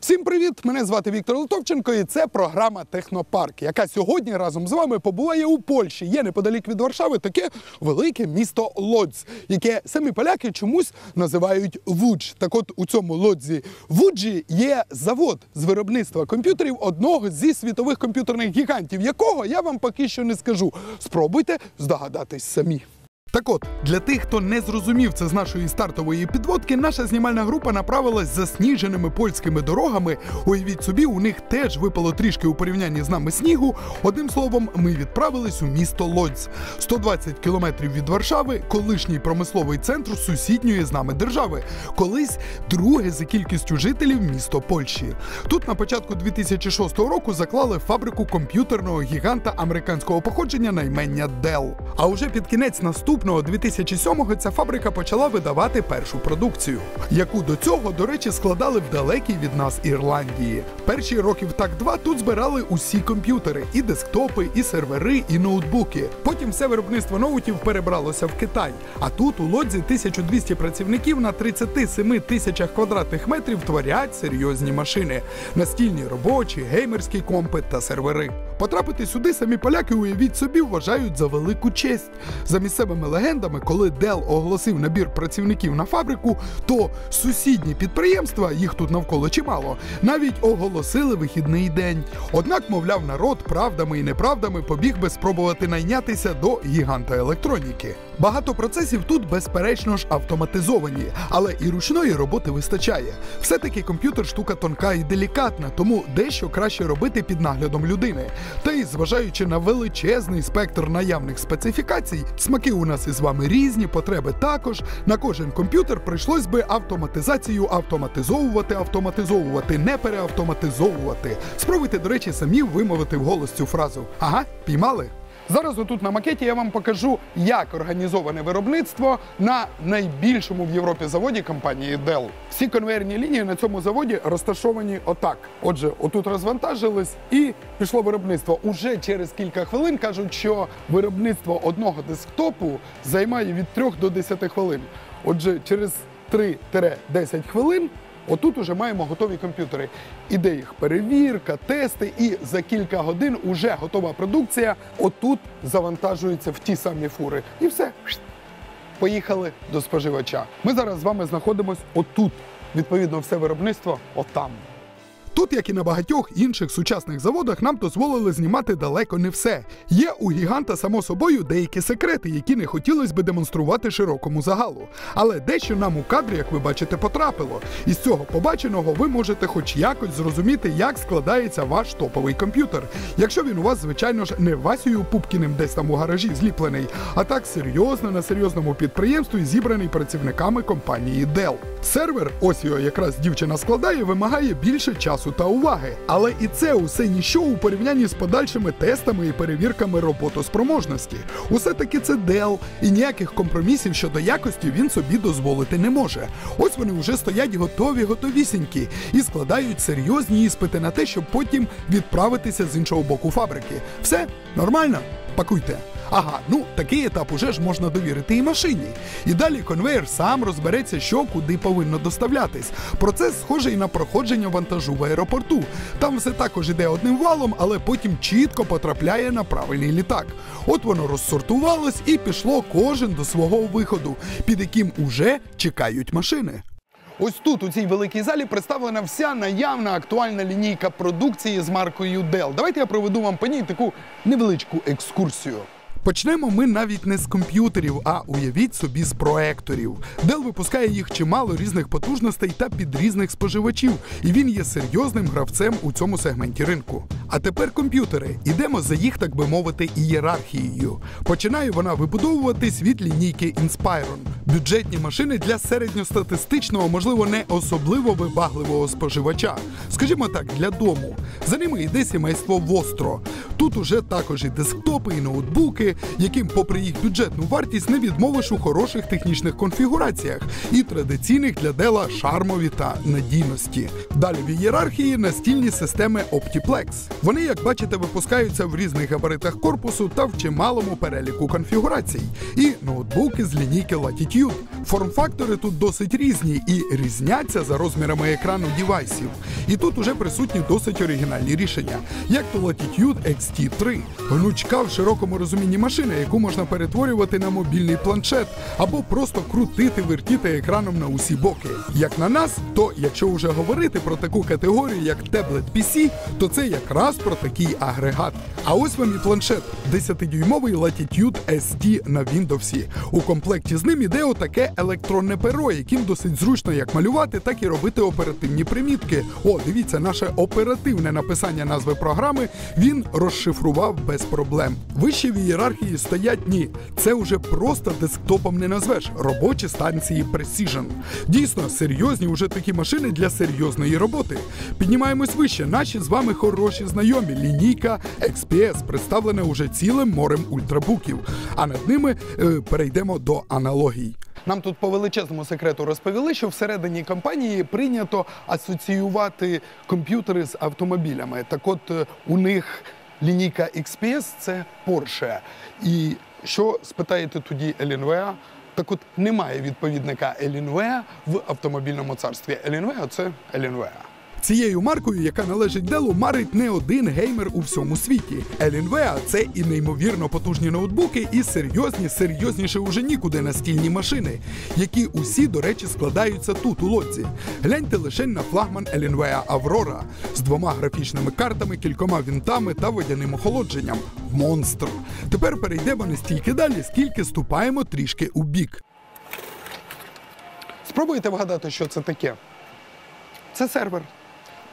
Всім привіт! Мене звати Віктор Литовченко, і це програма Технопарк, яка сьогодні разом з вами побуває у Польщі. Є неподалік від Варшави таке велике місто Лодзь, яке самі поляки чомусь називають Вудж. Так от у цьому лодзі Вуджі є завод з виробництва комп'ютерів одного зі світових комп'ютерних гігантів, якого я вам поки що не скажу. Спробуйте здогадатись самі. Так от, для тих, хто не зрозумів це з нашої стартової підводки, наша знімальна група направилась засніженими польськими дорогами. Уявіть собі, у них теж випало трішки у порівнянні з нами снігу. Одним словом, ми відправились у місто Лодзь. 120 кілометрів від Варшави, колишній промисловий центр сусідньої з нами держави. Колись друге за кількістю жителів місто Польщі. Тут на початку 2006 року заклали фабрику комп'ютерного гіганта американського походження на імення Dell. А уже під кінець наступного 2007-го ця фабрика почала видавати першу продукцію, яку до цього, до речі, складали в далекій від нас Ірландії. Перші років так два тут збирали усі комп'ютери, і десктопи, і сервери, і ноутбуки. Потім все виробництво ноутів перебралося в Китай. А тут у лодзі 1200 працівників на 37 тисячах квадратних метрів творять серйозні машини, настільні робочі, геймерські компи та сервери. Потрапити сюди самі поляки, уявіть собі, вважають за велику честь. За місцевими легендами, коли Dell оголосив набір працівників на фабрику, то сусідні підприємства, їх тут навколо чимало, навіть оголосили вихідний день. Однак, мовляв, народ правдами і неправдами побіг би спробувати найнятися до гіганта електроніки. Багато процесів тут, безперечно ж, автоматизовані, але і ручної роботи вистачає. Все-таки комп'ютер штука тонка і делікатна, тому дещо краще робити під наглядом людини. Та й зважаючи на величезний спектр наявних специфікацій, смаки у нас із вами різні, потреби також. На кожен комп'ютер прийшлось би автоматизацію автоматизовувати, автоматизовувати, не переавтоматизовувати. Спробуйте, до речі, самі вимовити вголос цю фразу. Ага, піймали? Зараз отут на макеті я вам покажу, як організоване виробництво на найбільшому в Європі заводі компанії Dell. Всі конвейерні лінії на цьому заводі розташовані отак. Отже, отут розвантажились і пішло виробництво. Уже через кілька хвилин кажуть, що виробництво одного десктопу займає від 3 до 10 хвилин. Отже, через 3-10 хвилин Отут уже маємо готові комп'ютери. Іде їх перевірка, тести, і за кілька годин уже готова продукція. Отут завантажується в ті самі фури. І все. Поїхали до споживача. Ми зараз з вами знаходимося отут. Відповідно, все виробництво отам. Тут, як і на багатьох інших сучасних заводах, нам дозволили знімати далеко не все. Є у гіганта, само собою, деякі секрети, які не хотілося би демонструвати широкому загалу. Але дещо нам у кадрі, як ви бачите, потрапило. І з цього побаченого ви можете хоч якось зрозуміти, як складається ваш топовий комп'ютер. Якщо він у вас, звичайно ж, не Васією Пупкіним десь там у гаражі зліплений, а так серйозно на серйозному підприємстві зібраний працівниками компанії Dell. Сервер, ось його якраз дівчина складає, вимагає більше часу та уваги. Але і це усе ніщо у порівнянні з подальшими тестами і перевірками роботоспроможності. Усе таки це Dell, і ніяких компромісів щодо якості він собі дозволити не може. Ось вони вже стоять готові, готовісінькі і складають серйозні іспити на те, щоб потім відправитися з іншого боку фабрики. Все нормально? Пакуйте. Ага, ну такий етап уже ж можна довірити і машині. І далі конвейер сам розбереться, що куди повинно доставлятись. Процес схожий на проходження вантажу в аеропорту. Там все також іде одним валом, але потім чітко потрапляє на правильний літак. От воно розсортувалось і пішло кожен до свого виходу, під яким уже чекають машини. Ось тут, у цій великій залі, представлена вся наявна актуальна лінійка продукції з маркою Dell. Давайте я проведу вам по ній таку невеличку екскурсію. Почнемо ми навіть не з комп'ютерів, а уявіть собі з проекторів. Dell випускає їх чимало різних потужностей та під різних споживачів, і він є серйозним гравцем у цьому сегменті ринку. А тепер комп'ютери. Ідемо за їх, так би мовити, ієрархією. Починає вона вибудовуватись від лінійки Inspiron. Бюджетні машини для середньостатистичного, можливо, не особливо вибагливого споживача. Скажімо так, для дому. За ними йде сімейство Востро. Тут уже також і десктопи, і ноутбуки, яким, попри їх бюджетну вартість, не відмовиш у хороших технічних конфігураціях і традиційних для дела шармові та надійності. Далі в ієрархії настільні системи Optiplex. Вони, як бачите, випускаються в різних габаритах корпусу та в чималому переліку конфігурацій. І ноутбуки з лінійки Latitude. Форм-фактори тут досить різні і різняться за розмірами екрану дівайсів. І тут уже присутні досить оригінальні рішення, як то Latitude XT3, гнучка в широкому розумінні машина, яку можна перетворювати на мобільний планшет або просто крутити, вертіти екраном на усі боки. Як на нас, то якщо вже говорити про таку категорію, як Tablet PC, то це якраз про такий агрегат. А ось вам і планшет 10-дюймовий Latitude ST на Windows. У комплекті з ним іде отаке електронне перо, яким досить зручно як малювати, так і робити оперативні примітки. О, дивіться, наше оперативне написання назви програми він розшифрував без проблем. Вище в ієрархії стоять ні. Це уже просто десктопом не назвеш. Робочі станції Precision. Дійсно, серйозні уже такі машини для серйозної роботи. Піднімаємось вище. Наші з вами хороші знайомі. Лінійка XPS, представлена уже цілим морем ультрабуків. А над ними е, перейдемо до аналогій. Нам тут по величезному секрету розповіли, що всередині компанії прийнято асоціювати комп'ютери з автомобілями. Так от е, у них лінійка XPS це Porsche. І що спитаєте тоді Елінвеа? Так от немає відповідника Елінвеа в автомобільному царстві. Елінвеа це Елінвеа. Цією маркою, яка належить Делу, марить не один геймер у всьому світі. Alienware – це і неймовірно потужні ноутбуки, і серйозні, серйозніше уже нікуди настільні машини, які усі, до речі, складаються тут, у лодці. Гляньте лише на флагман Alienware Aurora з двома графічними картами, кількома вінтами та водяним охолодженням. Монстр. Тепер перейдемо не стільки далі, скільки ступаємо трішки у бік. Спробуйте вгадати, що це таке. Це сервер.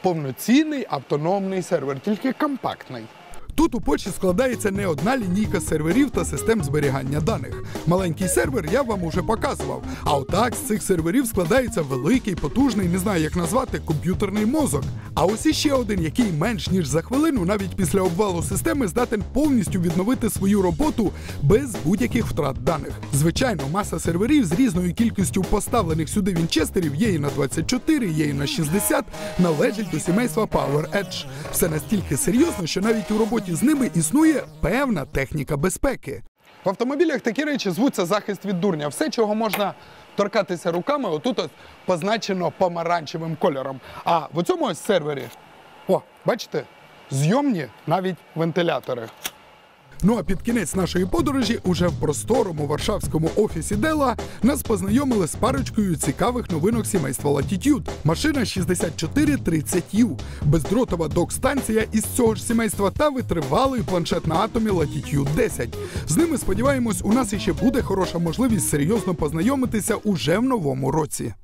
Повноцінний автономний сервер, тільки компактний. Тут у Польщі складається не одна лінійка серверів та систем зберігання даних. Маленький сервер я вам уже показував. А отак з цих серверів складається великий, потужний, не знаю як назвати, комп'ютерний мозок. А ось іще один, який менш ніж за хвилину, навіть після обвалу системи, здатен повністю відновити свою роботу без будь-яких втрат даних. Звичайно, маса серверів з різною кількістю поставлених сюди вінчестерів є і на 24, є і на 60, належить до сімейства Power Edge. Все настільки серйозно, що навіть у роботі з ними існує певна техніка безпеки. В автомобілях такі речі звуться захист від дурня. Все, чого можна торкатися руками, отут ось позначено помаранчевим кольором. А в цьому ось сервері, о, бачите, зйомні навіть вентилятори. Ну а під кінець нашої подорожі, уже в просторому варшавському офісі Дела, нас познайомили з парочкою цікавих новинок сімейства Latitude. Машина 6430U, бездротова док-станція із цього ж сімейства та витривалий планшет на атомі Latitude 10. З ними сподіваємось, у нас іще буде хороша можливість серйозно познайомитися уже в новому році.